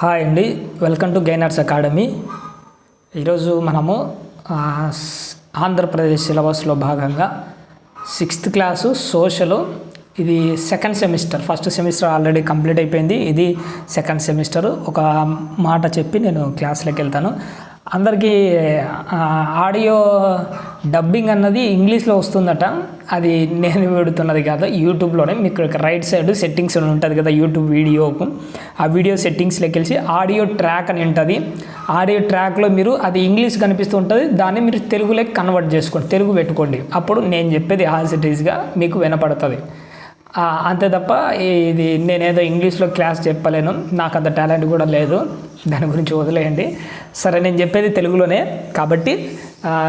Hi అండి. Welcome to Gainers Academy. ఈరోజు మనము ఆంధ్రప్రదేశ్ సిలబస్లో భాగంగా సిక్స్త్ క్లాసు సోషల్. ఇది second semester. First semester already complete అయిపోయింది. ఇది సెకండ్ సెమిస్టర్. ఒక మాట చెప్పి నేను క్లాస్లోకి వెళ్తాను. అందరికీ ఆడియో డబ్బింగ్ అన్నది ఇంగ్లీష్లో వస్తుందట. అది నేను పెడుతున్నది కాదు యూట్యూబ్లోనే. మీకు ఇక్కడ రైట్ సైడ్ సెట్టింగ్స్ ఉంటుంది కదా యూట్యూబ్ వీడియోకు. ఆ వీడియో సెట్టింగ్స్లోకి వెళ్ళి ఆడియో ట్రాక్ అని ఉంటుంది. ఆడియో ట్రాక్లో మీరు అది ఇంగ్లీష్ కనిపిస్తూ ఉంటుంది. దాన్ని మీరు తెలుగులోకి కన్వర్ట్ చేసుకోండి తెలుగు పెట్టుకోండి. అప్పుడు నేను చెప్పేది యాజ్ ఇట్ మీకు వినపడుతుంది. అంతే తప్ప ఇది నేనేదో ఇంగ్లీష్లో క్లాస్ చెప్పలేను. నాకు అంత టాలెంట్ కూడా లేదు. దాని గురించి వదిలేయండి. సరే నేను చెప్పేది తెలుగులోనే. కాబట్టి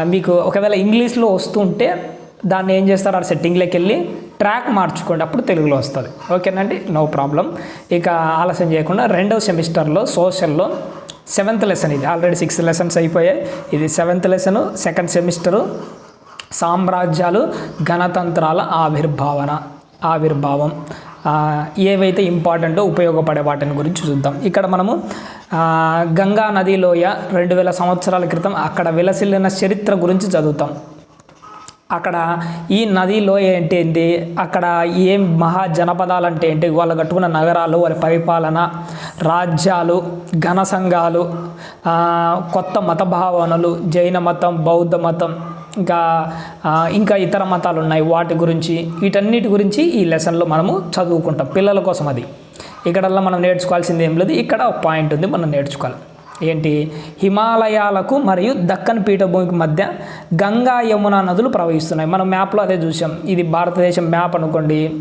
మీకు ఒకవేళ ఇంగ్లీష్లో వస్తుంటే దాన్ని ఏం చేస్తారు? ఆ సెట్టింగ్లోకి వెళ్ళి ట్రాక్ మార్చుకోండి. అప్పుడు తెలుగులో వస్తుంది. ఓకేనండి? No problem. ఇక ఆలస్యం చేయకుండా రెండవ సెమిస్టర్లో సోషల్లో సెవెంత్ లెసన్ ఇది. ఆల్రెడీ సిక్స్త్ లెసన్స్ అయిపోయాయి. ఇది సెవెంత్ లెసన్ సెకండ్ సెమిస్టరు సామ్రాజ్యాలు గణతంత్రాల ఆవిర్భావన. ఆవిర్భావం. ఏవైతే ఇంపార్టెంటో ఉపయోగపడే వాటిని గురించి చూద్దాం. ఇక్కడ మనము గంగా గంగా నదిలోయ రెండు వేల సంవత్సరాల క్రితం అక్కడ విలసిల్లిన చరిత్ర గురించి చదువుతాం. అక్కడ ఈ నదిలో ఏంటి ఏంటి? అక్కడ ఏం మహా జనపదాలు అంటే ఏంటి? వాళ్ళు కట్టుకున్న నగరాలు వారి పరిపాలన రాజ్యాలు ఘన సంఘాలు కొత్త మత భావనలు జైన మతం బౌద్ధ మతం ఇంకా ఇంకా ఇతర మతాలు ఉన్నాయి వాటి గురించి వీటన్నిటి గురించి ఈ లెసన్లో మనము చదువుకుంటాం. పిల్లల కోసం అది. ఇక్కడల్లా మనం నేర్చుకోవాల్సింది ఏం లేదు. ఇక్కడ ఒక పాయింట్ ఉంది మనం నేర్చుకోవాలి. ఏంటి? హిమాలయాలకు మరియు దక్కన్ పీఠభూమికి మధ్య గంగా యమున నదులు ప్రవహిస్తున్నాయి. మనం మ్యాప్లో అదే చూసాం. ఇది భారతదేశం మ్యాప్ అనుకోండి.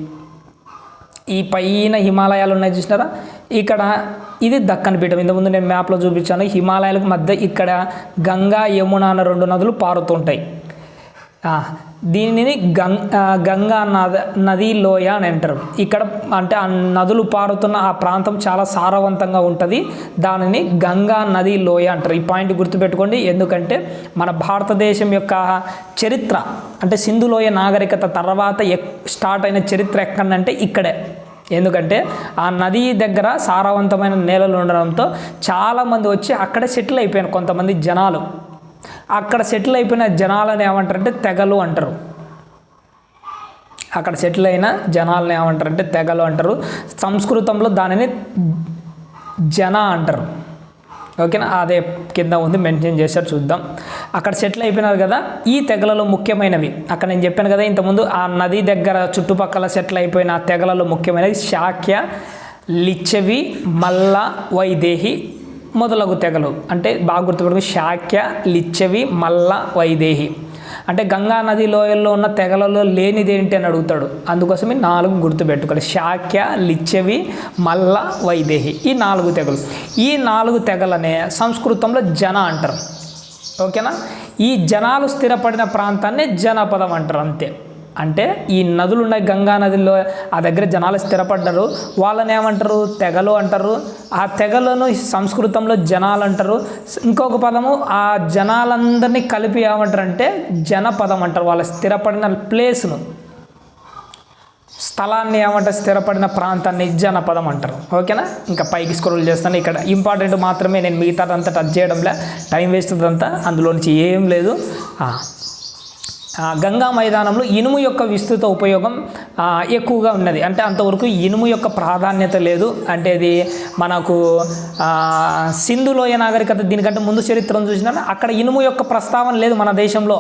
ఈ పైన హిమాలయాలు ఉన్నాయి చూసినారా? ఇక్కడ ఇది దక్కన్ పీఠం. ఇంతకుముందు నేను మ్యాప్లో చూపించాను. హిమాలయాలకు మధ్య ఇక్కడ గంగా యమున అన్న రెండు నదులు పారుతుంటాయి దీనిని గం గంగా నద నది లోయ అని అంటారు. ఇక్కడ అంటే ఆ నదులు పారుతున్న ఆ ప్రాంతం చాలా సారవంతంగా ఉంటుంది. దానిని గంగా నది లోయ అంటారు. ఈ పాయింట్ గుర్తుపెట్టుకోండి. ఎందుకంటే మన భారతదేశం యొక్క చరిత్ర అంటే సింధు లోయ నాగరికత తర్వాత ఎక్ స్టార్ట్ అయిన చరిత్ర ఎక్కడంటే ఇక్కడే. ఎందుకంటే ఆ నది దగ్గర సారవంతమైన నేలలు ఉండడంతో చాలామంది వచ్చి అక్కడే సెటిల్ అయిపోయారు కొంతమంది జనాలు. అక్కడ సెటిల్ అయిపోయిన జనాలను ఏమంటారంటే తెగలు అంటారు. అక్కడ సెటిల్ అయిన జనాలను ఏమంటారంటే తెగలు అంటారు. సంస్కృతంలో దానిని జన అంటారు. ఓకేనా అదే కింద ఉంది మెన్షన్ చేశారు చూద్దాం. అక్కడ సెటిల్ అయిపోయినారు కదా ఈ తెగలలో ముఖ్యమైనవి. అక్కడ నేను చెప్పాను కదా ఇంతకుముందు ఆ నది దగ్గర చుట్టుపక్కల సెటిల్ అయిపోయిన ఆ తెగలలో ముఖ్యమైనవి శాక్య లిచ్చవి మల్ల వైదేహి మొదలగు తెగలు. అంటే బాగా గుర్తుపెట్టుకుని శాక్య లిచ్చవి మల్ల వైదేహి. అంటే గంగా నది లోయల్లో ఉన్న తెగలలో లేనిది ఏంటి అని అడుగుతాడు. అందుకోసమే నాలుగు గుర్తుపెట్టుకోవాలి. శాక్య లిచ్చవి మల్ల వైదేహి. ఈ నాలుగు తెగలు. ఈ నాలుగు తెగలనే సంస్కృతంలో జన అంటారు. ఓకేనా? ఈ జనాలు స్థిరపడిన ప్రాంతాన్ని జనపదం అంటారు అంతే. అంటే ఈ నదులు ఉన్నాయి గంగా నదిలో ఆ దగ్గర జనాలు స్థిరపడ్డారు. వాళ్ళని ఏమంటారు? తెగలు అంటారు. ఆ తెగలను సంస్కృతంలో జనాలు అంటారు. ఇంకొక పదము ఆ జనాలందరినీ కలిపి ఏమంటారు అంటే జనపదం అంటారు. వాళ్ళ స్థిరపడిన ప్లేస్ను. స్థలాన్ని ఏమంటారు? స్థిరపడిన ప్రాంతాన్ని జనపదం అంటారు. ఓకేనా? ఇంకా పైకి స్క్రోల్ చేస్తాను. ఇక్కడ ఇంపార్టెంట్ మాత్రమే నేను మిగతాదంతా టచ్ చేయడంలే. టైం వేస్ట్ అంతా అందులో నుంచి ఏం లేదు. గంగా మైదానంలో ఇనుము యొక్క విస్తృత ఉపయోగం ఎక్కువగా ఉన్నది. అంటే అంతవరకు ఇనుము యొక్క ప్రాధాన్యత లేదు. అంటే ఇది మనకు సింధులోయ సింధు లోయ నాగరికత దీనికంటే ముందు చరిత్రను చూసినా అక్కడ ఇనుము యొక్క ప్రస్తావన లేదు మన దేశంలో.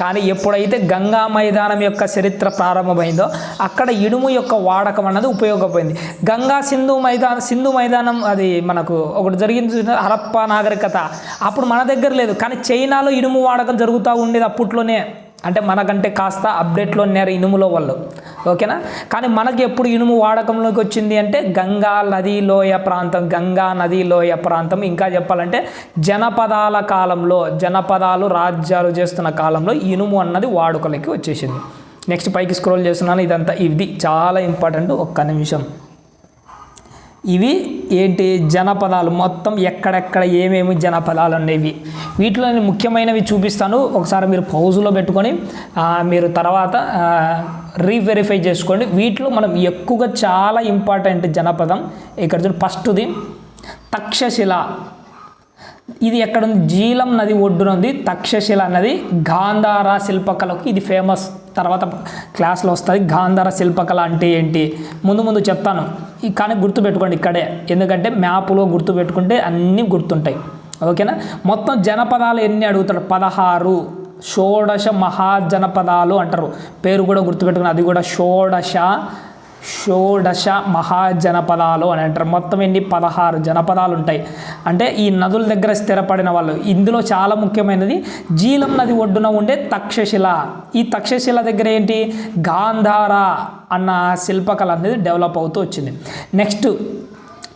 కానీ ఎప్పుడైతే గంగా మైదానం యొక్క చరిత్ర ప్రారంభమైందో అక్కడ ఇనుము యొక్క వాడకం అన్నది ఉపయోగపోయింది గంగా సింధు మైదానం సింధు మైదానం అది మనకు ఒకటి జరిగింది హరప్ప నాగరికత. అప్పుడు మన దగ్గర లేదు. కానీ చైనాలో ఇనుము వాడకం జరుగుతూ ఉండేది అప్పట్లోనే. అంటే మనకంటే కాస్త అప్డేట్లో ఉన్నారు ఇనుములో వాళ్ళు. ఓకేనా? కానీ మనకి ఎప్పుడు ఇనుము వాడకంలోకి వచ్చింది అంటే గంగా నది లోయ ప్రాంతం గంగా నది లోయ ప్రాంతం. ఇంకా చెప్పాలంటే జనపదాల కాలంలో జనపదాలు రాజ్యాలు చేస్తున్న కాలంలో ఇనుము అన్నది వాడుకలోకి వచ్చేసింది. నెక్స్ట్ పైకి స్క్రోల్ చేస్తున్నాను. ఇదంతా ఇది. చాలా ఇంపార్టెంట్ ఒక్క నిమిషం. ఇవి ఏంటి జనపదాలు? మొత్తం ఎక్కడెక్కడ ఏమేమి జనపదాలు అనేవి? వీటిలో నేను ముఖ్యమైనవి చూపిస్తాను. ఒకసారి మీరు పౌజులో పెట్టుకొని మీరు తర్వాత రీవెరిఫై చేసుకోండి. వీటిలో మనం ఎక్కువగా చాలా ఇంపార్టెంట్ జనపదం. ఇక్కడ చూడండి ఫస్ట్ది తక్షశిల. ఇది ఎక్కడుంది? జీలం నది ఒడ్డున ఉంది. తక్షశిల అన్నది గాంధార శిల్పకళకు ఇది ఫేమస్ తర్వాత క్లాస్లో వస్తుంది. గాంధార శిల్పకళ అంటే ఏంటి? ముందు ముందు చెప్తాను. కానీ గుర్తుపెట్టుకోండి ఇక్కడే. ఎందుకంటే మ్యాప్లో గుర్తుపెట్టుకుంటే అన్నీ గుర్తుంటాయి. ఓకేనా? మొత్తం జనపదాలు ఎన్ని అడుగుతాడు పదహారు. షోడశ మహాజనపదాలు అంటారు. పేరు కూడా గుర్తుపెట్టుకుని అది కూడా షోడశ షోడశ మహాజనపదాలు అని అంటారు. మొత్తం ఎన్ని పదహారు జనపదాలు ఉంటాయి. అంటే ఈ నదుల దగ్గర స్థిరపడిన వాళ్ళు ఇందులో చాలా ముఖ్యమైనది జీలం నది ఒడ్డున ఉండే తక్షశిల. ఈ తక్షశిల దగ్గర ఏంటి? గాంధార అన్న శిల్పకళ అనేది డెవలప్ అవుతూ వచ్చింది. Next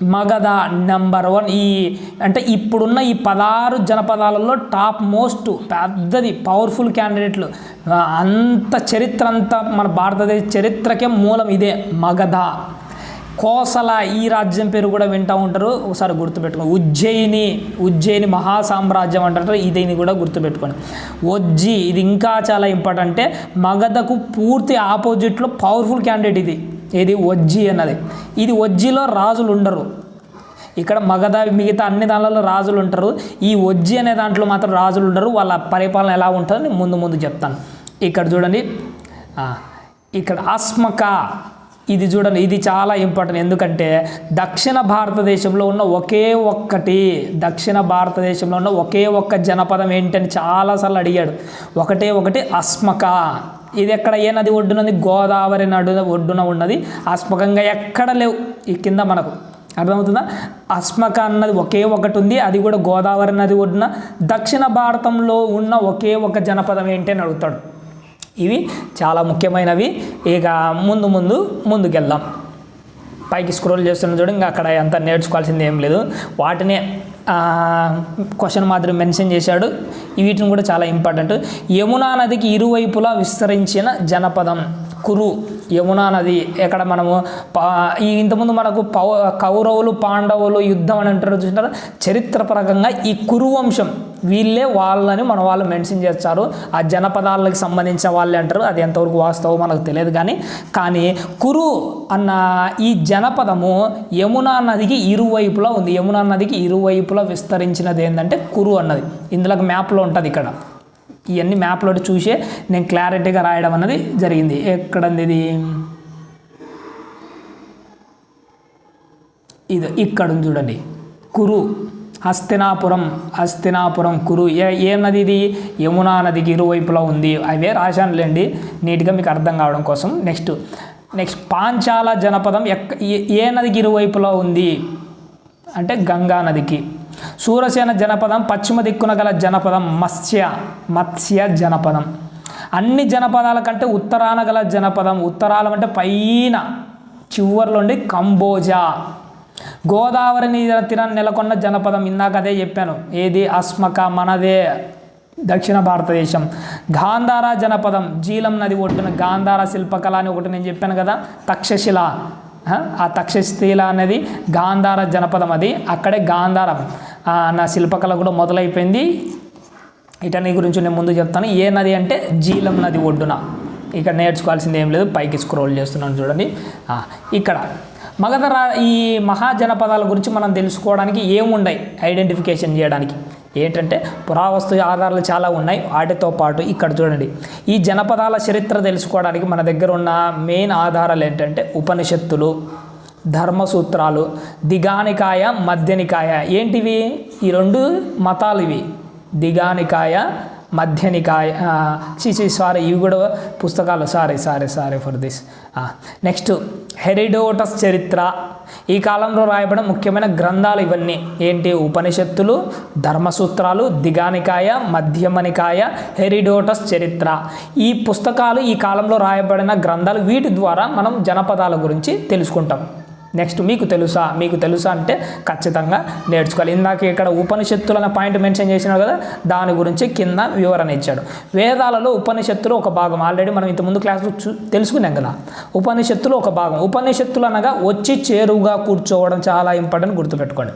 Magadha number one. ఈ అంటే ఇప్పుడున్న ఈ పదహారు జనపదాలలో టాప్ మోస్ట్ పెద్దది పవర్ఫుల్ క్యాండిడేట్లు. అంత చరిత్ర అంతా మన భారతదేశ చరిత్రకే మూలం ఇదే మగధ. కోసల ఈ రాజ్యం పేరు కూడా వింటూ ఉంటారు. ఒకసారి గుర్తుపెట్టుకోండి. ఉజ్జయిని ఉజ్జయిని మహాసామ్రాజ్యం అంటారు. ఇదేని కూడా గుర్తుపెట్టుకోండి. ఒజ్జి ఇది ఇంకా చాలా ఇంపార్టెంట్ అంటే మగధకు పూర్తి ఆపోజిట్లో పవర్ఫుల్ క్యాండిడేట్ ఇది. ఏది వజ్జి అన్నది. ఇది వజ్జిలో రాజులు ఉండరు ఇక్కడ మగధ మిగతా అన్ని దానిలో రాజులు ఉంటారు ఈ వజ్జి అనే దాంట్లో మాత్రం రాజులు ఉండరు వాళ్ళ పరిపాలన ఎలా ఉంటుందని ముందు ముందు చెప్తాను. ఇక్కడ చూడండి. ఇక్కడ అస్మక ఇది చూడండి. ఇది చాలా ఇంపార్టెంట్. ఎందుకంటే దక్షిణ భారతదేశంలో ఉన్న ఒకే ఒక్కటి దక్షిణ భారతదేశంలో ఉన్న ఒకే ఒక్క జనపదం ఏంటని చాలాసార్లు అడిగాడు. ఒకటే ఒకటి అస్మక ఇది ఎక్కడ ఏ నది ఒడ్డునది గోదావరి నడు ఒడ్డున ఉన్నది. అస్మకంగా ఎక్కడ లేవు. ఈ కింద మనకు. అర్థమవుతుందా? అస్మక అన్నది ఒకే ఒకటి ఉంది. అది కూడా గోదావరి నది ఒడ్డున. దక్షిణ భారతంలో ఉన్న ఒకే ఒక జనపదం ఏంటి అని అడుగుతాడు. ఇవి చాలా ముఖ్యమైనవి. ఇక ముందు ముందు ముందుకెళ్దాం. పైకి స్క్రోల్ చేస్తున్న చూడండి అక్కడ అంత నేర్చుకోవాల్సింది ఏం లేదు. వాటినే క్వశ్చన్ మాత్రం మెన్షన్ చేశాడు. వీటిని కూడా చాలా ఇంపార్టెంట్ యమునా నదికి ఇరువైపులా విస్తరించిన జనపదం కురు. యమునా నది ఎక్కడ మనము ఈ ఇంతకుముందు మనకు పౌ కౌరవులు పాండవులు యుద్ధం అని అంటారు చూసినారా? చరిత్రపరంగా ఈ కురువంశం వీళ్ళే వాళ్ళని మన వాళ్ళు మెన్షన్ చేస్తారు. ఆ జనపదాలకు సంబంధించిన వాళ్ళే అంటారు. అది ఎంతవరకు వాస్తవం మనకు తెలియదు కానీ కానీ కురు అన్న ఈ జనపదము యమునా నదికి ఇరువైపులా ఉంది. యమునా నదికి ఇరువైపులా విస్తరించినది ఏంటంటే కురు అన్నది. ఇందులో మ్యాప్లో ఉంటుంది ఇక్కడ. ఇవన్నీ మ్యాప్లో చూసే నేను క్లారిటీగా రాయడం అన్నది జరిగింది. ఎక్కడంది ఇది? ఇది ఇక్కడ చూడండి. కురు హస్తినాపురం హస్తినాపురం కురు. ఏ ఏ నది ఇది? యమునా నదికి ఇరువైపులా ఉంది. అవే రాశానులేండి నీట్గా మీకు అర్థం కావడం కోసం. నెక్స్ట్ నెక్స్ట్ పాంచాల జనపదం ఎక్క ఏ- ఏ నదికి ఇరువైపులా ఉంది? అంటే గంగా నదికి. సూరసేన జనపదం పశ్చిమ దిక్కున గల జనపదం మత్స్య మత్స్య జనపదం. అన్ని జనపదాల కంటే ఉత్తరాన గల జనపదం ఉత్తరాలం అంటే పైన చివరిలోండి కంబోజా. గోదావరి నీర తీరాన్ని నెలకొన్న జనపదం ఇందాక అదే చెప్పాను. ఏది? అస్మక మనదే. దక్షిణ భారతదేశం. గాంధార జనపదం జీలం నది ఒడ్డున గాంధార శిల్పకళ అని ఒకటి నేను చెప్పాను కదా తక్షశిల. ఆ, ఆ తక్షశిల అనేది గాంధార జనపదం అది. అక్కడే గాంధారం. నా శిల్పకళ కూడా మొదలైపోయింది. ఇటన్ని గురించి నేను ముందు చెప్తాను. ఏ నది అంటే జీలం నది ఒడ్డున. ఇక్కడ నేర్చుకోవాల్సింది ఏం లేదు. పైకి స్క్రోల్ చేస్తున్నాను చూడండి. ఇక్కడ. మగధ రా ఈ మహాజనపదాల గురించి మనం తెలుసుకోవడానికి ఏముండయి? ఐడెంటిఫికేషన్ చేయడానికి. ఏంటంటే పురావస్తు ఆధారాలు చాలా ఉన్నాయి. వాటితో పాటు ఇక్కడ చూడండి. ఈ జనపదాల చరిత్ర తెలుసుకోవడానికి మన దగ్గర ఉన్న మెయిన్ ఆధారాలు ఏంటంటే ఉపనిషత్తులు ధర్మసూత్రాలు దిగానికాయ మధ్యనికాయ. ఏంటివి? ఈ రెండు మతాలు ఇవి. దిగానికాయ మధ్యనికాయ చీచి సారీ ఇవి కూడా పుస్తకాలు. Sorry sorry sorry for this next Herodotus చరిత్ర. ఈ కాలంలో రాయబడిన ముఖ్యమైన గ్రంథాలు ఇవన్నీ. ఏంటి? ఉపనిషత్తులు ధర్మసూత్రాలు దిగానికాయ మధ్యమనికాయ హెరిడోటస్ చరిత్ర. ఈ పుస్తకాలు ఈ కాలంలో రాయబడిన గ్రంథాలు వీటి ద్వారా మనం జనపదాల గురించి తెలుసుకుంటాం. నెక్స్ట్ మీకు తెలుసా మీకు తెలుసా అంటే ఖచ్చితంగా నేర్చుకోవాలి. ఇందాక ఇక్కడ ఉపనిషత్తులు అనే పాయింట్ మెన్షన్ చేసినాడు కదా దాని గురించి కింద వివరణ ఇచ్చాడు. వేదాలలో ఉపనిషత్తులు ఒక భాగం. ఆల్రెడీ మనం ఇంతకుముందు క్లాస్లో చూ తెలుసుకున్నాం కదా. ఉపనిషత్తులు ఒక భాగం. ఉపనిషత్తులు అనగా వచ్చి చేరువుగా కూర్చోవడం చాలా ఇంపార్టెంట్ గుర్తుపెట్టుకోండి.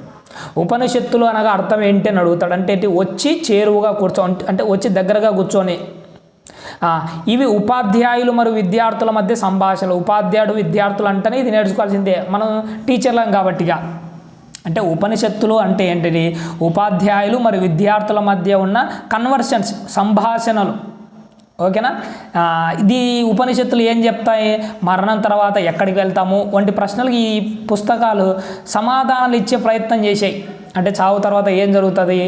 ఉపనిషత్తులు అనగా అర్థం ఏంటి అని అడుగుతాడు. అంటే వచ్చి చేరువుగా కూర్చో అంటే వచ్చి దగ్గరగా కూర్చొని ఇవి ఉపాధ్యాయులు మరియు విద్యార్థుల మధ్య సంభాషణలు. ఉపాధ్యాయుడు విద్యార్థులు అంటేనే ఇది నేర్చుకోవాల్సిందే. మనం టీచర్లం కాబట్టిగా. అంటే ఉపనిషత్తులు అంటే ఏంటిది? ఉపాధ్యాయులు మరియు విద్యార్థుల మధ్య ఉన్న కన్వర్షన్స్ సంభాషణలు. ఓకేనా? ఇది ఉపనిషత్తులు ఏం చెప్తాయి? మరణం తర్వాత ఎక్కడికి వెళ్తాము? వంటి ప్రశ్నలకు ఈ పుస్తకాలు సమాధానాలు ఇచ్చే ప్రయత్నం చేశాయి. అంటే చావు తర్వాత ఏం జరుగుతుంది?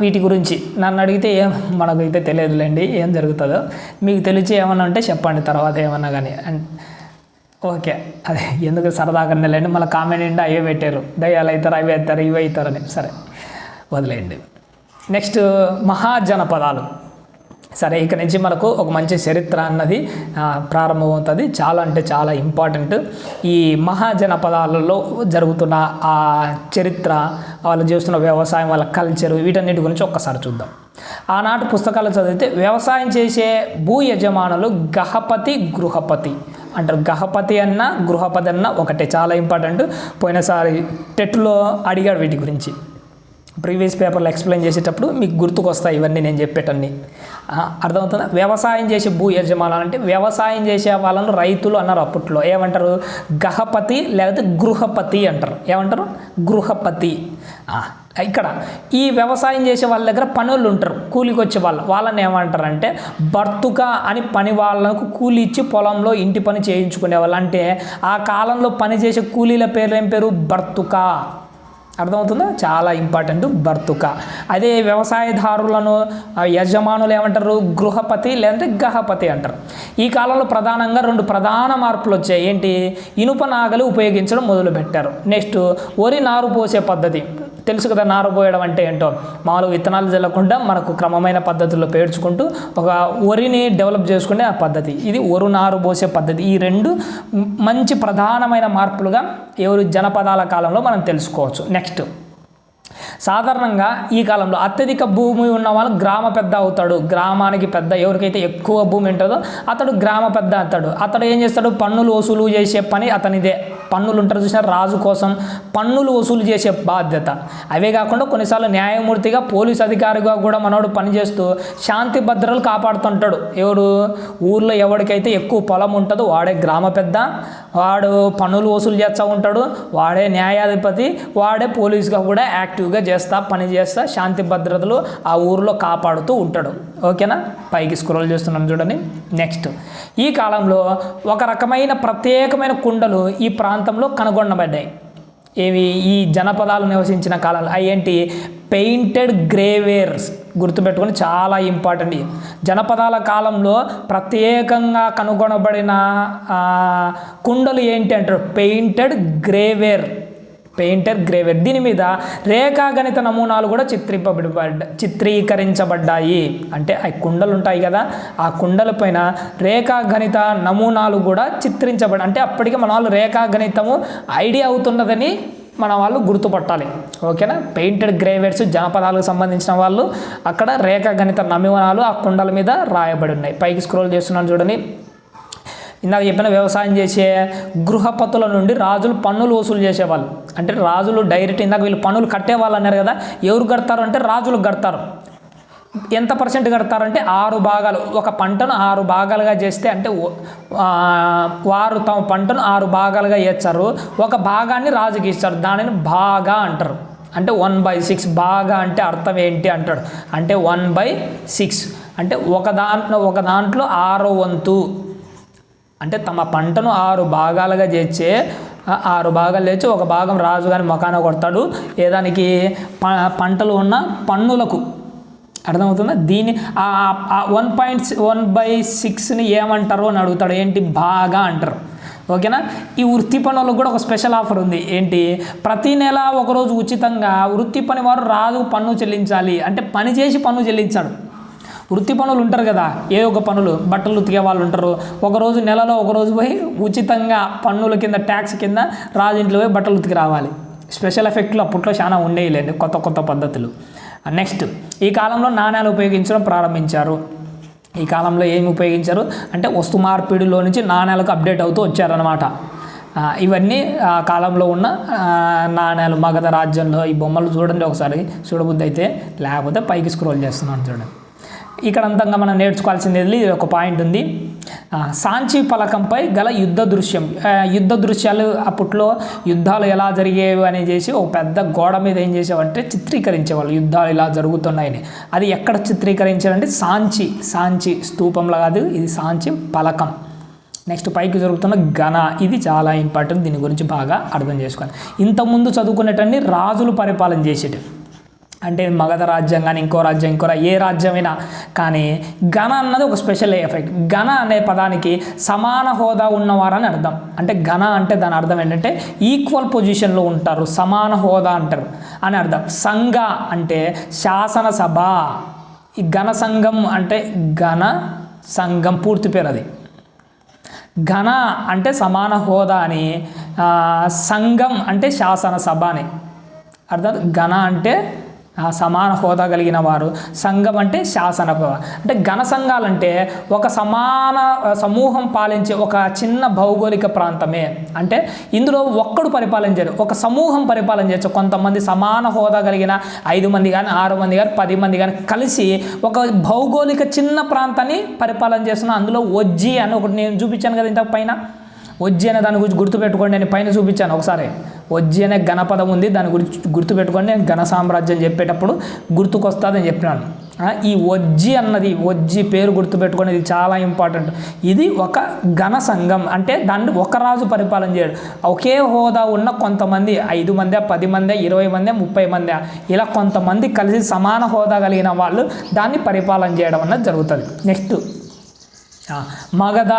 వీటి గురించి. నన్ను అడిగితే ఏం మనకైతే తెలియదులేండి ఏం జరుగుతుందో. మీకు తెలిసి ఏమన్నా ఉంటే చెప్పండి తర్వాత ఏమన్నా కానీ. And okay. అదే ఎందుకు సరదాగా లేండి మళ్ళీ కామెంట్ నిండా అవే పెట్టారు. దయ్యాలు అవుతారు అవి అవుతారు ఇవి అవుతారని సరే వదిలేయండి. నెక్స్ట్ మహాజనపదాలు. సరే ఇక నుంచి మనకు ఒక మంచి చరిత్ర అన్నది ప్రారంభమవుతుంది. చాలా అంటే చాలా ఇంపార్టెంట్. ఈ మహాజనపదాలలో జరుగుతున్న ఆ చరిత్ర వాళ్ళు చేస్తున్న వ్యవసాయం వాళ్ళ కల్చరు వీటన్నిటి గురించి ఒక్కసారి చూద్దాం. ఆనాటి పుస్తకాలు చదివితే వ్యవసాయం చేసే భూ యజమానులు గహపతి గృహపతి. అంటారు గహపతి అన్న గృహపతి అన్న ఒకటే. చాలా ఇంపార్టెంట్. పోయినసారి టెట్లో అడిగాడు వీటి గురించి. ప్రీవియస్ పేపర్లో ఎక్స్ప్లెయిన్ చేసేటప్పుడు మీకు గుర్తుకొస్తాయి ఇవన్నీ నేను చెప్పేటన్ని. అర్థమవుతుందా? వ్యవసాయం చేసే భూ యజమానులు అంటే వ్యవసాయం చేసే వాళ్ళను రైతులు అన్నారు అప్పట్లో. ఏమంటారు? గహపతి లేకపోతే గృహపతి అంటారు. ఏమంటారు? గృహపతి. ఇక్కడ ఈ వ్యవసాయం చేసే వాళ్ళ దగ్గర పనులు ఉంటారు. కూలికి వచ్చే వాళ్ళు. వాళ్ళని ఏమంటారంటే బర్తుక అని పని వాళ్ళకు కూలి ఇచ్చి పొలంలో ఇంటి పని చేయించుకునే వాళ్ళు. అంటే ఆ కాలంలో పని చేసే కూలీల పేర్లు ఏం పేరు? బర్తుక. అర్థమవుతుందా? చాలా ఇంపార్టెంట్ బర్తుక. అదే వ్యవసాయదారులను యజమానులు ఏమంటారు? గృహపతి లేదంటే గహపతి అంటారు. ఈ కాలంలో ప్రధానంగా రెండు ప్రధాన మార్పులు వచ్చాయి. ఏంటి? ఇనుప నాగలి ఉపయోగించడం మొదలుపెట్టారు. నెక్స్ట్ వరి నారు పోసే పద్ధతి. తెలుసు కదా నారు పోయడం అంటే ఏంటో? మామూలుగా విత్తనాలు చల్లకుండా మనకు క్రమమైన పద్ధతుల్లో పేర్చుకుంటూ ఒక వరిని డెవలప్ చేసుకునే ఆ పద్ధతి. ఇది వరు నారు పోసే పద్ధతి. ఈ రెండు మంచి ప్రధానమైన మార్పులుగా ఎవరు జనపదాల కాలంలో మనం తెలుసుకోవచ్చు. నెక్స్ట్. సాధారణంగా ఈ కాలంలో అత్యధిక భూమి ఉన్న వాళ్ళు గ్రామ పెద్ద అవుతాడు. గ్రామానికి పెద్ద ఎవరికైతే ఎక్కువ భూమి ఉంటుందో అతడు గ్రామ పెద్ద అవుతాడు. అతడు ఏం చేస్తాడు? పన్నులు వసూలు చేసే పని అతనిదే. పన్నులు ఉంటారు చూసిన రాజు కోసం పన్నులు వసూలు చేసే బాధ్యత. అవే కాకుండా కొన్నిసార్లు న్యాయమూర్తిగా పోలీస్ అధికారిగా కూడా మనోడు పనిచేస్తూ శాంతి భద్రతలు కాపాడుతుంటాడు. ఎవడు? ఊర్లో ఎవరికైతే ఎక్కువ పొలం ఉంటుందో వాడే గ్రామ పెద్ద వాడు పన్నులు వసూలు చేస్తూ ఉంటాడు. వాడే న్యాయాధిపతి వాడే పోలీసుగా కూడా యాక్టివ్గా చేస్తా పని చేస్తా శాంతి భద్రతలు ఆ ఊరిలో కాపాడుతూ ఉంటాడు. ఓకేనా? పైకి స్క్రోల్ చేస్తున్నాను చూడండి. నెక్స్ట్. ఈ కాలంలో ఒక రకమైన ప్రత్యేకమైన కుండలు ఈ ప్రాంతంలో కనుగొనబడ్డాయి. ఏవి? ఈ జనపదాలు నివసించిన కాలాలు. అవి ఏంటి? Painted grey wares. గుర్తుపెట్టుకొని చాలా ఇంపార్టెంట్. జనపదాల కాలంలో ప్రత్యేకంగా కనుగొనబడిన కుండలు ఏంటి అంటారు? Painted grey ware. పెయింటర్ గ్రేవేర్ దీని మీద రేఖాగణిత నమూనాలు కూడా చిత్రింపబడి చిత్రీకరించబడ్డాయి. అంటే ఆ కుండలు ఉంటాయి కదా ఆ కుండల పైన రేఖాగణిత నమూనాలు కూడా చిత్రించబడి అంటే అప్పటికి మన వాళ్ళు రేఖాగణితము ఐడియా అవుతున్నదని మన వాళ్ళు గుర్తుపట్టాలి. ఓకేనా? పెయింటెడ్ గ్రేవేర్స్ జనపదాలకు సంబంధించిన వాళ్ళు అక్కడ రేఖాగణిత నమూనాలు ఆ కుండల మీద రాయబడి ఉన్నాయి. పైకి స్క్రోల్ చేస్తున్నాను చూడండి. ఇందాక చెప్పిన వ్యవసాయం చేసే గృహపతుల నుండి రాజులు పన్నులు వసూలు చేసేవాళ్ళు. అంటే రాజులు డైరెక్ట్ ఇందాక వీళ్ళు పన్నులు కట్టేవాళ్ళు అన్నారు కదా ఎవరు కడతారు అంటే రాజులు కడతారు. ఎంత పర్సెంట్ కడతారంటే ఆరు భాగాలు. ఒక పంటను ఆరు భాగాలుగా చేస్తే అంటే వారు తమ పంటను ఆరు భాగాలుగా చేస్తారు. ఒక భాగాన్ని రాజుకి ఇస్తారు. దానిని బాగా అంటారు. అంటే వన్ బై సిక్స్ బాగా అంటే అర్థం ఏంటి అంటాడు. అంటే వన్ బై సిక్స్. అంటే ఒక దాంట్లో ఒక దాంట్లో ఆరో వంతు. అంటే తమ పంటను ఆరు భాగాలుగా చేర్చే ఆరు భాగాలు చేర్చి ఒక భాగం రాజు గారి మొఖాన కొడతాడు. ఏదానికి ప పంటలు ఉన్న పన్నులకు. అర్థమవుతుందా? దీని ఆ వన్ పాయింట్ వన్ బై సిక్స్ని ఏమంటారు అని అడుగుతాడు. ఏంటి? బాగా అంటారు. ఓకేనా? ఈ వృత్తి పనులకు కూడా ఒక స్పెషల్ ఆఫర్ ఉంది. ఏంటి? ప్రతి నెల ఒకరోజు ఉచితంగా వృత్తి పని వారు రాజు పన్ను చెల్లించాలి. అంటే పని చేసి పన్ను చెల్లించాడు. వృత్తి పనులు ఉంటారు కదా ఏ ఒక పనులు బట్టలు ఉతికే వాళ్ళు ఉంటారు. ఒకరోజు నెలలో ఒకరోజు పోయి ఉచితంగా పన్నుల కింద ట్యాక్స్ కింద రాజింట్లో పోయి బట్టలు ఉతికి రావాలి. స్పెషల్ ఎఫెక్ట్లు అప్పట్లో చాలా ఉండేవిలేండి కొత్త కొత్త పద్ధతులు. నెక్స్ట్ ఈ కాలంలో నాణ్యాలు ఉపయోగించడం ప్రారంభించారు. ఈ కాలంలో ఏమి ఉపయోగించారు అంటే వస్తు మార్పిడిలో నుంచి నాణ్యాలకు అప్డేట్ అవుతూ వచ్చారనమాట ఇవన్నీ ఆ కాలంలో ఉన్న నాణ్యాలు మగధ రాజ్యంలో ఈ బొమ్మలు చూడండి ఒకసారి చూడబుద్ధి అయితే లేకపోతే పైకి స్క్రోల్ చేస్తున్నాను చూడండి. ఇక్కడ అంతంగా మనం నేర్చుకోవాల్సింది ఇది ఒక పాయింట్ ఉంది. సాంచి పలకంపై గల యుద్ధ దృశ్యం. యుద్ధ దృశ్యాలు అప్పట్లో యుద్ధాలు ఎలా జరిగేవి అని చేసి ఒక పెద్ద గోడ మీద ఏం చేసేవంటే చిత్రీకరించేవాళ్ళు. యుద్ధాలు ఇలా జరుగుతున్నాయని. అది ఎక్కడ చిత్రీకరించారంటే సాంచి సాంచి స్తూపంలో కాదు ఇది సాంచి పలకం. నెక్స్ట్ పైకి జరుగుతున్న ఘన ఇది చాలా ఇంపార్టెంట్. దీని గురించి బాగా అర్థం చేసుకోవాలి. ఇంతకుముందు చదువుకునేటన్ని రాజులు పరిపాలన చేసేటి. అంటే మగధ రాజ్యం కానీ ఇంకో రాజ్యం ఇంకో రా- ఏ రాజ్యమైనా కానీ ఘన అన్నది ఒక స్పెషల్ ఎఫెక్ట్. ఘన అనే పదానికి సమాన హోదా ఉన్నవారని అర్థం. అంటే ఘన అంటే దాని అర్థం ఏంటంటే ఈక్వల్ పొజిషన్లో ఉంటారు సమాన హోదా అంటారు అని అర్థం. సంఘ అంటే శాసనసభ. ఈ ఘన సంఘం అంటే ఘన సంఘం పూర్తి పేరు అది. ఘన అంటే సమాన హోదా అని సంఘం అంటే శాసనసభ అని. అర్థం? ఘన అంటే సమాన హోదా కలిగిన వారు. సంఘం అంటే శాసన అంటే ఘన సంఘాలంటే ఒక సమాన సమూహం పాలించే ఒక చిన్న భౌగోళిక ప్రాంతమే. అంటే ఇందులో ఒక్కడు పరిపాలించారు ఒక సమూహం పరిపాలన చేయొచ్చు. కొంతమంది సమాన హోదా కలిగిన ఐదు మంది కానీ ఆరు మంది కానీ పది మంది కానీ కలిసి ఒక భౌగోళిక చిన్న ప్రాంతాన్ని పరిపాలన చేస్తున్న అందులో ఒజ్జి అని ఒకటి నేను చూపించాను కదా ఇంతకు పైన. ఒజ్జి అనే దాని గురించి గుర్తుపెట్టుకోండి నేను పైన చూపించాను ఒకసారి. వజ్జి అనే గణపదం ఉంది. దాని గురించి గుర్తుపెట్టుకొని నేను ఘన సామ్రాజ్యం చెప్పేటప్పుడు గుర్తుకొస్తుందని చెప్పినాను. ఈ వజ్జి అన్నది వజ్జి పేరు గుర్తుపెట్టుకునేది ఇది చాలా ఇంపార్టెంట్. ఇది ఒక ఘన సంఘం. అంటే దాన్ని ఒక రాజు పరిపాలన చేయడు. ఒకే హోదా ఉన్న కొంతమంది ఐదు మంది పది మంది ఇరవై మంది ముప్పై మంది ఇలా కొంతమంది కలిసి సమాన హోదా కలిగిన వాళ్ళు దాన్ని పరిపాలన చేయడం అన్నది జరుగుతుంది. నెక్స్ట్ మగధ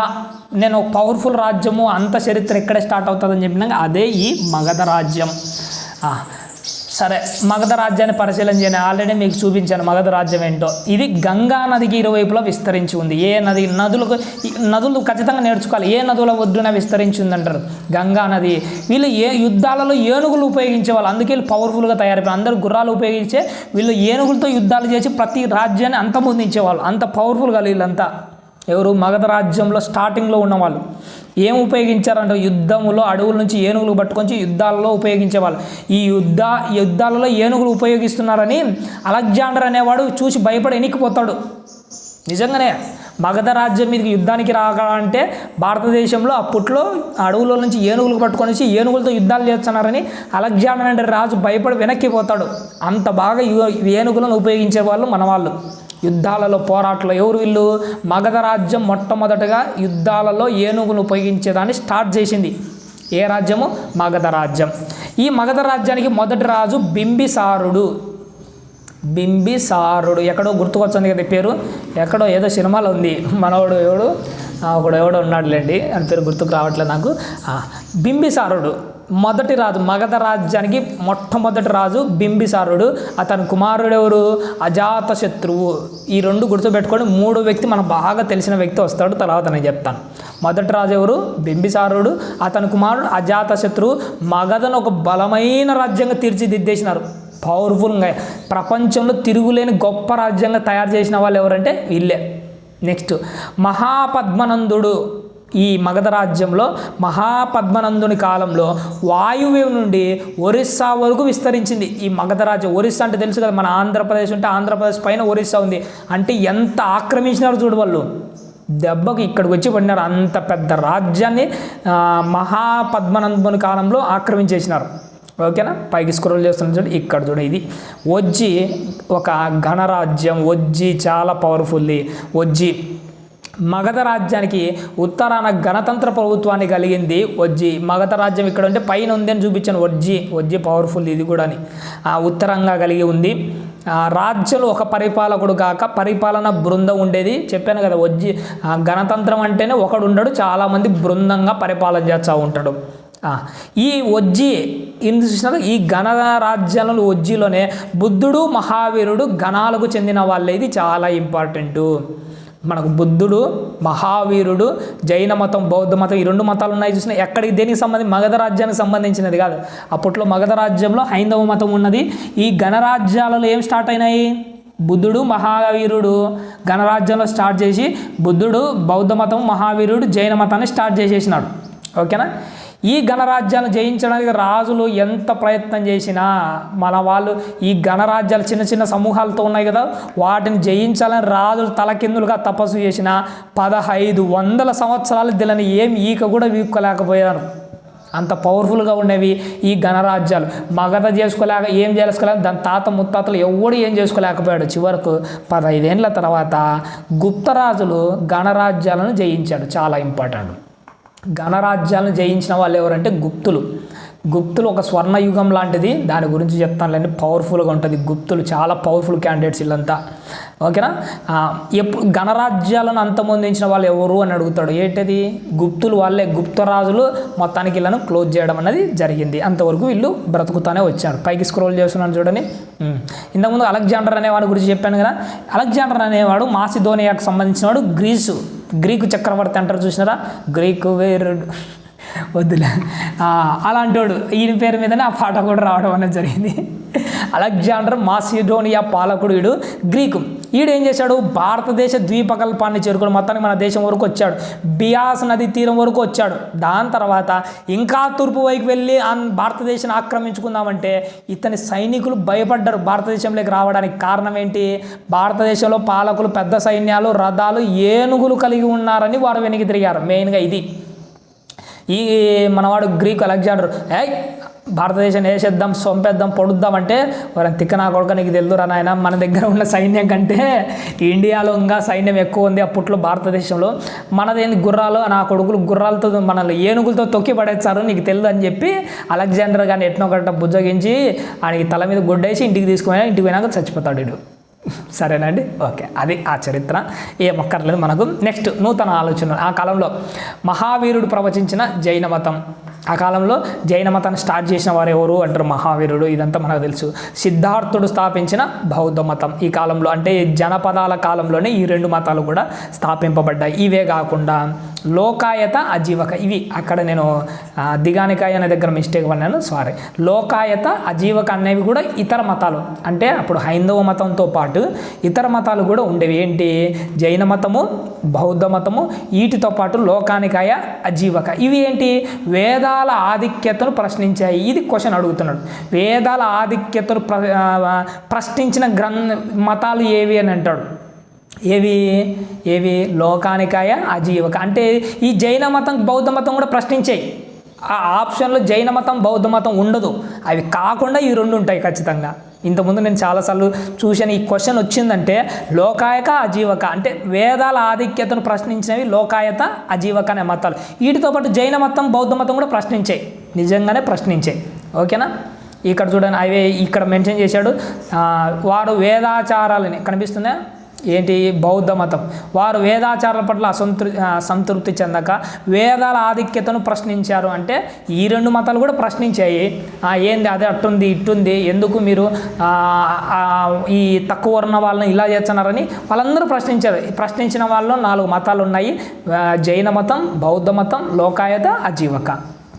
నేను ఒక పవర్ఫుల్ రాజ్యము అంత చరిత్ర ఇక్కడే స్టార్ట్ అవుతుందని చెప్పినాక అదే ఈ మగధ రాజ్యం. సరే మగధ రాజ్యాన్ని పరిశీలన చేయను ఆల్రెడీ మీకు చూపించాను మగధ రాజ్యం ఏంటో. ఇది గంగా నదికి ఇరువైపులా విస్తరించి ఉంది. ఏ నది నదులకు నదులు ఖచ్చితంగా నేర్చుకోవాలి. ఏ నదుల ఒడ్డున విస్తరించి ఉంది అంటారు గంగా నది. వీళ్ళు ఏ యుద్ధాలలో ఏనుగులు ఉపయోగించే వాళ్ళు అందుకే వీళ్ళు పవర్ఫుల్గా తయారైపోయి అందరూ గుర్రాలు ఉపయోగించే వీళ్ళు ఏనుగులతో యుద్ధాలు చేసి ప్రతి రాజ్యాన్ని అంతమొందించేవాళ్ళు. అంత పవర్ఫుల్గా వీళ్ళంతా. ఎవరు మగధ రాజ్యంలో స్టార్టింగ్లో ఉన్నవాళ్ళు. ఏం ఉపయోగించారంటే యుద్ధములో అడవుల నుంచి ఏనుగులు పట్టుకొని యుద్ధాలలో ఉపయోగించేవాళ్ళు. ఈ యుద్ధ యుద్ధాలలో ఏనుగులు ఉపయోగిస్తున్నారని అలెగ్జాండర్ అనేవాడు చూసి భయపడి ఎనికిపోతాడు. నిజంగానే మగధ రాజ్యం మీదకి యుద్ధానికి రాగాలంటే భారతదేశంలో అప్పట్లో అడవుల నుంచి ఏనుగులు పట్టుకొని వచ్చి ఏనుగులతో యుద్ధాలు చేస్తున్నారని అలెగ్జాండర్ అంటే రాజు భయపడి వెనక్కిపోతాడు అంత బాగా ఏనుగులను ఉపయోగించే వాళ్ళు మన వాళ్ళు యుద్ధాలలో పోరాటంలో ఎవరు వీళ్ళు? మగధ రాజ్యం మొట్టమొదటగా యుద్ధాలలో ఏనుగును ఉపయోగించేదాన్ని స్టార్ట్ చేసింది. ఏ రాజ్యము? మగధ రాజ్యం. ఈ మగధ రాజ్యానికి మొదటి రాజు బింబిసారుడు. బింబిసారుడు. ఎక్కడో గుర్తుకొచ్చింది కదా పేరు? ఎక్కడో ఏదో సినిమాలో ఉంది. మనవాడు ఎవడు? ఒకడు ఎవడో ఉన్నాడులేండి. అని పేరు గుర్తుకు రావట్లేదు నాకు. బింబిసారుడు. మొదటి రాజు మగధ రాజ్యానికి మొట్టమొదటి రాజు బింబిసారుడు. అతని కుమారుడు ఎవరు? అజాత శత్రువు ఈ రెండు గుర్తుపెట్టుకొని మూడో వ్యక్తి మనకు బాగా తెలిసిన వ్యక్తి వస్తాడు తర్వాత నేను చెప్తాను. మొదటి రాజు ఎవరు? బింబిసారుడు. అతని కుమారుడు అజాత శత్రువు మగధను ఒక బలమైన రాజ్యంగా తీర్చిదిద్దేసినారు. పవర్ఫుల్గా. ప్రపంచంలో తిరుగులేని గొప్ప రాజ్యంగా తయారు చేసిన వాళ్ళు ఎవరంటే వీళ్ళే. నెక్స్ట్ మహాపద్మనందుడు. ఈ మగధ రాజ్యంలో మహాపద్మనందుని కాలంలో వాయువ్యం నుండి ఒరిస్సా వరకు విస్తరించింది. ఈ మగధ రాజ్యం ఒరిస్సా అంటే తెలుసు కదా మన ఆంధ్రప్రదేశ్ ఉంటే ఆంధ్రప్రదేశ్ పైన ఒరిస్సా ఉంది. అంటే ఎంత ఆక్రమించినారు చూడు వాళ్ళు. దెబ్బకి ఇక్కడికి వచ్చి పడినారు. అంత పెద్ద రాజ్యాన్ని మహాపద్మనందుని కాలంలో ఆక్రమించేసినారు. ఓకేనా? పైకి స్క్రోల్ చేస్తున్న చూడండి ఇక్కడ చూడండి ఇది. వజ్జి ఒక ఘనరాజ్యం వజ్జి చాలా పవర్ఫుల్లీ వజ్జి మగధ రాజ్యానికి ఉత్తరాన గణతంత్ర ప్రభుత్వాన్ని కలిగింది వజ్జి మగధ రాజ్యం ఇక్కడ ఉంటే పైన ఉంది అని చూపించాను వజ్జి వజ్జి పవర్ఫుల్ ఇది కూడా అని. ఆ, ఉత్తరంగా కలిగి ఉంది. ఆ, రాజ్యంలో ఒక పరిపాలకుడు కాక పరిపాలన బృందం ఉండేది. చెప్పాను కదా వజ్జి గణతంత్రం అంటేనే ఒకడు ఉండడు చాలామంది బృందంగా పరిపాలన చేస్తూ ఉంటాడు. ఈ వజ్జి ఇందు చూసినారు ఈ గణ రాజ్యాలలో వజ్జిలోనే బుద్ధుడు మహావీరుడు గణాలకు చెందిన వాళ్ళే ఇది చాలా ఇంపార్టెంటు మనకు బుద్ధుడు మహావీరుడు జైన మతం బౌద్ధ మతం ఈ రెండు మతాలు ఉన్నాయి చూసిన ఎక్కడికి దేనికి సంబంధించి మగధ రాజ్యానికి సంబంధించినది కాదు. అప్పట్లో మగధ రాజ్యంలో హైందవ మతం ఉన్నది. ఈ గణరాజ్యాలలో ఏం స్టార్ట్ అయినాయి? బుద్ధుడు మహావీరుడు గణరాజ్యంలో స్టార్ట్ చేసి బుద్ధుడు బౌద్ధ మతం మహావీరుడు జైన మతాన్ని స్టార్ట్ చేసేసినాడు. ఓకేనా? ఈ గణరాజ్యాలను జయించడానికి రాజులు ఎంత ప్రయత్నం చేసినా మన వాళ్ళు ఈ గణరాజ్యాలు చిన్న చిన్న సమూహాలతో ఉన్నాయి కదా వాటిని జయించాలని రాజులు తలకిందులుగా తపస్సు చేసిన పదహైదు వందల సంవత్సరాలు దీనిని ఏం ఈక కూడా వీక్కోలేకపోయారు. అంత పవర్ఫుల్గా ఉండేవి ఈ గణరాజ్యాలు. మగధ చేసుకోలేక ఏం చేసుకోలేక దాని తాత ముత్తాతలు ఎవడు ఏం చేసుకోలేకపోయాడు. చివరకు పదహైదేళ్ళ తర్వాత గుప్తరాజులు గణరాజ్యాలను జయించాడు. చాలా ఇంపార్టెంట్. గణరాజ్యాలను జయించిన వాళ్ళు ఎవరంటే గుప్తులు. గుప్తులు ఒక స్వర్ణయుగం లాంటిది. దాని గురించి చెప్తానులేండి. పవర్ఫుల్గా ఉంటుంది. గుప్తులు చాలా పవర్ఫుల్ క్యాండిడేట్స్ వీళ్ళంతా. ఓకేనా? ఎప్పుడు గణరాజ్యాలను అంతమొందించిన వాళ్ళు ఎవరు అని అడుగుతాడు. ఏంటది? గుప్తులు వాళ్ళే. గుప్తరాజులు మొత్తానికి వీళ్ళను క్లోజ్ చేయడం అనేది జరిగింది. అంతవరకు వీళ్ళు బ్రతుకుతానే వచ్చారు. పైకి స్క్రోల్ చేస్తున్నాను చూడండి. ఇంతకుముందు అలెగ్జాండర్ అనేవాడి గురించి చెప్పాను కదా. అలెగ్జాండర్ అనేవాడు మాసిధోనియాకు సంబంధించిన వాడు గ్రీసు. గ్రీకు చక్రవర్తి అంటారు చూసినారా? గ్రీకు వేరుడు. వద్దులే. ఆ, అలాంటోడు. ఈయన పేరు మీదనే ఆ పాట కూడా రావడం అనేది జరిగింది. అలెగ్జాండర్ మాసిడోనియా పాలకుడు వీడు గ్రీకు. ఈడు ఏం చేశాడు? భారతదేశ ద్వీపకల్పాన్ని చేరుకుని మొత్తానికి మన దేశం వరకు వచ్చాడు. బియాస్ నది తీరం వరకు వచ్చాడు. దాని తర్వాత ఇంకా తూర్పు వైపు వెళ్ళి ఆ భారతదేశాన్ని ఆక్రమించుకుందామంటే ఇతని సైనికులు భయపడ్డారు భారతదేశంలోకి రావడానికి. కారణం ఏంటి? భారతదేశంలో పాలకులు పెద్ద సైన్యాలు రథాలు ఏనుగులు కలిగి ఉన్నారని వారు వెనక్కి తిరిగారు. మెయిన్గా ఇది. ఈ మనవాడు గ్రీక్ అలెగ్జాండర్. ఏయ్! భారతదేశం వేసేద్దాం సొంపేద్దాం పొడుద్దాం అంటే వారిని తిక్క నా కొడుక నీకు తెలుదురా నాయన మన దగ్గర ఉన్న సైన్యం కంటే ఇండియాలో ఇంకా సైన్యం ఎక్కువ ఉంది అప్పట్లో భారతదేశంలో. మనదేంది గుర్రాలు? నా కొడుకులు గుర్రాలతో మనల్ని ఏనుగులతో తొక్కి పడేస్తారు నీకు తెలియదు అని చెప్పి అలెగ్జాండర్ కానీ ఎట్నో గట్ట బుజ్జగించి ఆయనకి తల మీద గుడ్డేసి ఇంటికి తీసుకుపోయినా ఇంటికి పోయినాక చచ్చిపోతాడు వీడు. సరేనండి ఓకే. అది ఆ చరిత్ర. ఏం అక్కర్లేదు మనకు. నెక్స్ట్ నూతన ఆలోచన. ఆ కాలంలో మహావీరుడు ప్రవచించిన జైన మతం. ఆ కాలంలో జైన మతాన్ని స్టార్ట్ చేసిన వారు ఎవరు అంటారు మహావీరుడు? ఇదంతా మనకు తెలుసు. సిద్ధార్థుడు స్థాపించిన బౌద్ధ మతం. ఈ కాలంలో అంటే జనపదాల కాలంలోనే ఈ రెండు మతాలు కూడా స్థాపింపబడ్డాయి. ఇవే కాకుండా లోకాయత అజీవక. ఇవి అక్కడ నేను దిగానికాయ అనే దగ్గర మిస్టేక్ పడినాను. సారీ లోకాయత అజీవక అనేవి కూడా ఇతర మతాలు. అంటే అప్పుడు హైందవ మతంతో పాటు ఇతర మతాలు కూడా ఉండేవి. ఏంటి? జైన మతము బౌద్ధ మతము వీటితో పాటు లోకానికాయ అజీవక. ఇవి ఏంటి? వేద వేదాల ఆధిక్యతను ప్రశ్నించాయి. ఇది క్వశ్చన్ అడుగుతున్నాడు. వేదాల ఆధిక్యతను ప్ర ప్రశ్నించిన గ్రంథ మతాలు ఏవి అని అంటాడు. ఏవి? ఏవి? లోకానికాయ అజీవక అంటే ఈ జైన మతం బౌద్ధ మతం కూడా ప్రశ్నించాయి. ఆ ఆప్షన్లో జైన మతం బౌద్ధ మతం ఉండదు. అవి కాకుండా ఈ రెండు ఉంటాయి ఖచ్చితంగా. ఇంతకుముందు నేను చాలాసార్లు చూశాను ఈ క్వశ్చన్ వచ్చిందంటే లోకాయక అజీవక అంటే వేదాల ఆధిక్యతను ప్రశ్నించినవి లోకాయత అజీవక అనే మతాలు. వీటితో పాటు జైన మతం బౌద్ధ మతం కూడా ప్రశ్నించాయి నిజంగానే ప్రశ్నించాయి ఓకేనా? ఇక్కడ చూడండి అవే ఇక్కడ మెన్షన్ చేశాడు. వాడు వేదాచారాలని కనిపిస్తుందా? ఏంటి? బౌద్ధ మతం. వారు వేదాచారాల పట్ల అసంతృ సంతృప్తి చెందక వేదాల ఆధిక్యతను ప్రశ్నించారు అంటే ఈ రెండు మతాలు కూడా ప్రశ్నించాయి. ఏంది? అదే అట్టుంది ఇట్టుంది ఎందుకు మీరు ఈ తక్కువ వర్ణ వాళ్ళని ఇలా చేస్తున్నారని వాళ్ళందరూ ప్రశ్నించారు. ప్రశ్నించిన వాళ్ళు నాలుగు మతాలు ఉన్నాయి. జైన మతం బౌద్ధ మతం లోకాయత అజీవక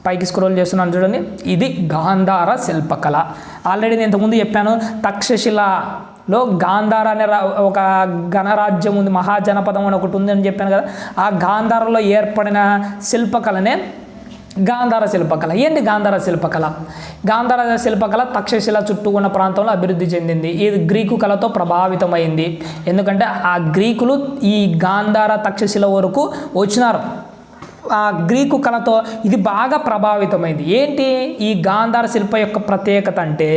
పైకి స్క్రోల్ చేస్తున్నాను చూడండి. ఇది గాంధార శిల్పకళ. ఆల్రెడీ నేను ఇంతకుముందు చెప్పాను లో గాంధార అనే ఒక గణరాజ్యం ఉంది మహాజనపదం అని ఒకటి ఉందని చెప్పాను కదా. ఆ గాంధారలో ఏర్పడిన శిల్పకళనే గాంధార శిల్పకళ. ఏంటి గాంధార శిల్పకళ? గాంధార శిల్పకళ తక్షశిల చుట్టూ ఉన్న ప్రాంతంలో అభివృద్ధి చెందింది. ఇది గ్రీకు కళతో ప్రభావితమైంది. ఎందుకంటే ఆ గ్రీకులు ఈ గాంధార తక్షశిల వరకు వచ్చినారు. గ్రీకు కళతో ఇది బాగా ప్రభావితమైంది. ఏంటి? ఈ గాంధార శిల్ప యొక్క ప్రత్యేకత అంటే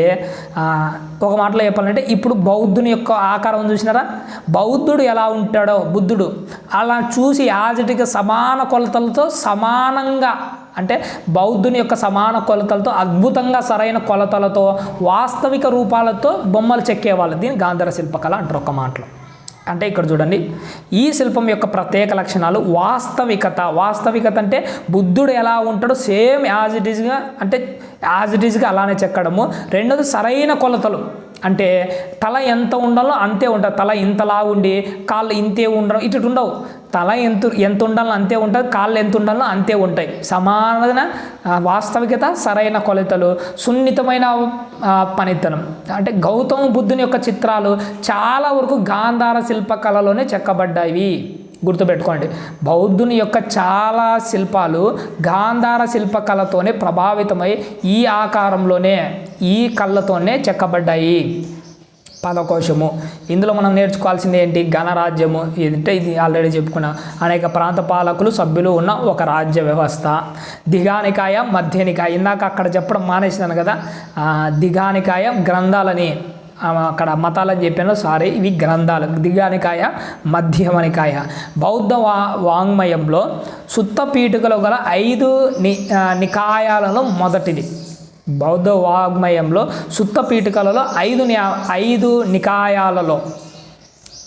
ఒక మాటలో చెప్పాలంటే ఇప్పుడు బౌద్ధుని యొక్క ఆకారం చూసినారా? బౌద్ధుడు ఎలా ఉంటాడో బుద్ధుడు అలా చూసి యాజటికి సమాన కొలతలతో సమానంగా అంటే బౌద్ధుని యొక్క సమాన కొలతలతో అద్భుతంగా సరైన కొలతలతో వాస్తవిక రూపాలతో బొమ్మలు చెక్కేవాళ్ళు. దీన్ని గాంధార శిల్పకళ అంటారు ఒక మాటలో. అంటే ఇక్కడ చూడండి ఈ శిల్పం యొక్క ప్రత్యేక లక్షణాలు వాస్తవికత. వాస్తవికత అంటే బుద్ధుడు ఎలా ఉంటాడో సేమ్ యాజ్ ఇట్ ఈజ్గా అంటే యాజ్ ఇట్ ఈజ్గా అలానే చెక్కడము రెండోది సరైన కొలతలు. అంటే తల ఎంత ఉండాలో అంతే ఉంటుంది. తల ఇంతలా ఉండి కాళ్ళు ఇంతే ఉండడం ఇటు ఉండవు. తల ఎంత ఎంత ఉండాలో అంతే ఉంటుంది. కాళ్ళు ఎంత ఉండాలో అంతే ఉంటాయి. సమాన వాస్తవికత సరైన కొలతలు సున్నితమైన పనితనం. అంటే గౌతమ బుద్ధుని యొక్క చిత్రాలు చాలా వరకు గాంధార శిల్పకళలోనే చెక్కబడ్డాయి. గుర్తుపెట్టుకోండి. బౌద్ధుని యొక్క చాలా శిల్పాలు గాంధార శిల్పకళతోనే ప్రభావితమై ఈ ఆకారంలోనే ఈ కళ్ళతోనే చెక్కబడ్డాయి. పదకోశము. ఇందులో మనం నేర్చుకోవాల్సింది ఏంటి? గణరాజ్యము. ఏంటంటే ఇది ఆల్రెడీ చెప్పుకున్నాం అనేక ప్రాంత పాలకులు సభ్యులు ఉన్న ఒక రాజ్య వ్యవస్థ. దిగానికాయ మధ్యనికాయ. ఇందాక అక్కడ చెప్పడం మానేసినాను కదా. దిగానికాయ గ్రంథాలని. అక్కడ మతాలని చెప్పాను సారీ ఇవి గ్రంథాలు. దిగానికాయ మధ్యమనికాయ. బౌద్ధ వా వాంగ్మయంలో సుత్త పీఠికలో గల ఐదు ని నికాయాలలో మొదటిది. బౌద్ధ వాగ్మయంలో సుత్త పీఠికలలో ఐదు ఐదు నికాయాలలో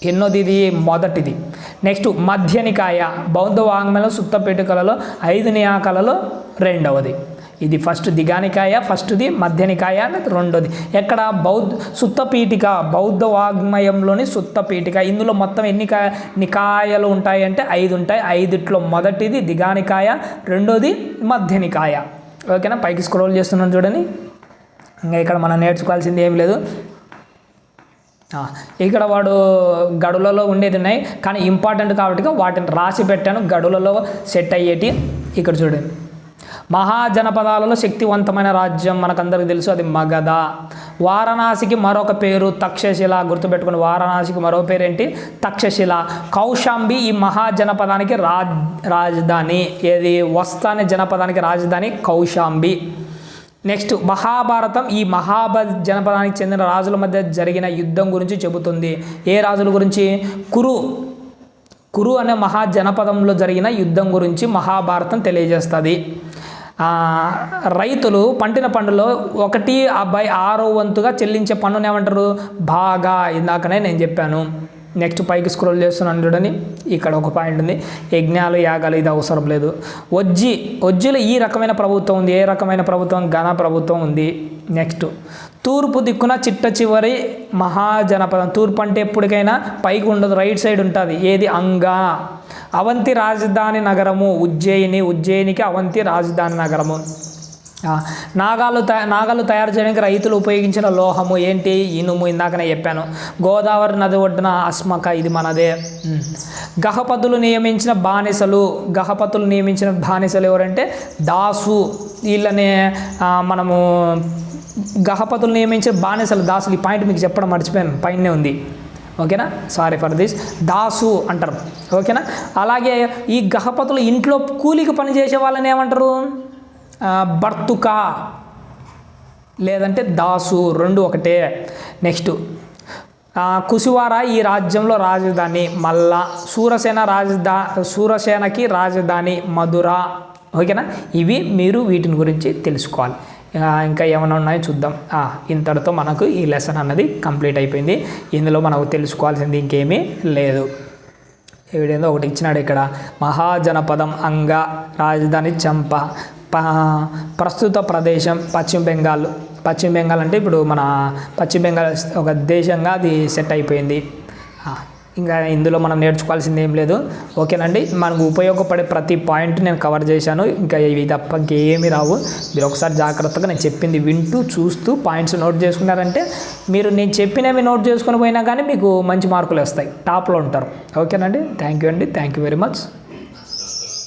ఎన్నోది ఇది మొదటిది. నెక్స్ట్ మధ్య నికాయ బౌద్ధ వాంగ్మయంలో సుత్త పీఠికలలో ఐదు నియాకలలో రెండవది. ఇది ఫస్ట్ దిగానికాయ ఫస్ట్ది మధ్యనికాయ అనేది రెండోది ఎక్కడ? బౌద్ధ సుత్తపీఠిక బౌద్ధ వాగ్మయంలోని సుత్తపీఠిక ఇందులో మొత్తం ఎన్ని కా- నికాయలు ఉంటాయి అంటే ఐదు ఉంటాయి. ఐదిట్లో మొదటిది దిగానికాయ రెండోది మధ్యనికాయ. ఓకేనా? పైకి స్క్రోల్ చేస్తున్నాను చూడండి. ఇంకా ఇక్కడ మనం నేర్చుకోవాల్సింది ఏం లేదు. ఇక్కడ వాడు గడులలో ఉండేది ఉన్నాయి కానీ ఇంపార్టెంట్ కాబట్టి వాటిని రాసి పెట్టాను. గడులలో సెట్ అయ్యేటి ఇక్కడ చూడండి. మహాజనపదాలలో శక్తివంతమైన రాజ్యం మనకందరికీ తెలుసు అది మగధ. వారణాసికి మరొక పేరు తక్షశిల గుర్తుపెట్టుకుని వారణాసికి మరో పేరు ఏంటి తక్షశిల. కౌశాంబి ఈ మహాజనపదానికి రాజ్ రాజధాని. ఏది? వస్తాని జనపదానికి రాజధాని కౌశాంబి. నెక్స్ట్ మహాభారతం ఈ మహాభ జనపదానికి చెందిన రాజుల మధ్య జరిగిన యుద్ధం గురించి చెబుతుంది. ఏ రాజుల గురించి? కురు కురు అనే మహాజనపదంలో జరిగిన యుద్ధం గురించి మహాభారతం తెలియజేస్తుంది. రైతులు పండిన పంటలో ఒకటి బై ఆరో వంతుగా చెల్లించే పన్నుని ఏమంటారు? బాగా ఇందాకనే నేను చెప్పాను. నెక్స్ట్ పైకి స్క్రోల్ చేస్తున్నాను చూడని ఇక్కడ ఒక పాయింట్ ఉంది. యజ్ఞాలు యాగాలు ఇది అవసరం లేదు. వజ్జి వజ్జిలో ఈ రకమైన ప్రభుత్వం ఉంది. ఏ రకమైన ప్రభుత్వం? ఘన ప్రభుత్వం ఉంది. నెక్స్ట్ తూర్పు దిక్కున చిట్ట చివరి మహాజనపదం. తూర్పు అంటే ఎప్పటికైనా పైకి ఉండదు. రైట్ సైడ్ ఉంటుంది. ఏది? అంగా. అవంతి రాజధాని నగరము ఉజ్జయిని ఉజ్జయినికి అవంతి రాజధాని నగరము. నాగాలు తయా నాగాలు తయారు చేయడానికి రైతులు ఉపయోగించిన లోహము ఏంటి? ఇనుము ఇందాకనే చెప్పాను. గోదావరి నది ఒడ్డున అస్మక ఇది మనదే. గహపతులు నియమించిన బానిసలు గహపతులు నియమించిన బానిసలు ఎవరంటే? దాసు. వీళ్ళని మనము గహపతులు నియమించిన బానిసలు. దాసులు ఈ పాయింట్ మీకు చెప్పడం మర్చిపోయాను. పైనే ఉంది. ఓకేనా? సారీ ఫర్ దిస్ దాసు అంటారు. ఓకేనా? అలాగే ఈ గహపతులు ఇంట్లో కూలికి పని చేసే వాళ్ళని ఏమంటారు? ఆ, బర్తుక. లేదంటే దాసు. రెండు ఒకటే. నెక్స్ట్ కుసివారా కుసివార ఈ రాజ్యంలో రాజధాని. మల్లా. సూరసేన రాజధా సూరసేనకి రాజధాని మధుర. ఓకేనా? ఇవి మీరు వీటిని గురించి తెలుసుకోవాలి. ఇంకా ఏమైనా ఉన్నాయో చూద్దాం. ఇంతటితో మనకు ఈ లెసన్ అన్నది కంప్లీట్ అయిపోయింది. ఇందులో మనకు తెలుసుకోవాల్సింది ఇంకేమీ లేదు. ఏడేందో ఒకటి ఇచ్చినాడు ఇక్కడ. మహాజనపదం అంగ రాజధాని చంప. ప్రస్తుత ప్రదేశం పశ్చిమ బెంగాల్. పశ్చిమ బెంగాల్ అంటే ఇప్పుడు మన పశ్చిమ బెంగాల్ ఒక దేశంగా అది సెట్ అయిపోయింది. ఇంకా ఇందులో మనం నేర్చుకోవాల్సింది ఏం లేదు. ఓకేనండి? మనకు ఉపయోగపడే ప్రతి పాయింట్ నేను కవర్ చేశాను. ఇంకా ఇవి తప్ప ఇంకేమీ రావు. మీరు ఒకసారి జాగ్రత్తగా నేను చెప్పింది వింటూ చూస్తూ పాయింట్స్ నోట్ చేసుకున్నారంటే మీరు నేను చెప్పినవి నోట్ చేసుకుని పోయినా కానీ మీకు మంచి మార్కులు వస్తాయి. టాప్లో ఉంటారు. ఓకేనండి? థ్యాంక్ యూ అండి. Thank you very much.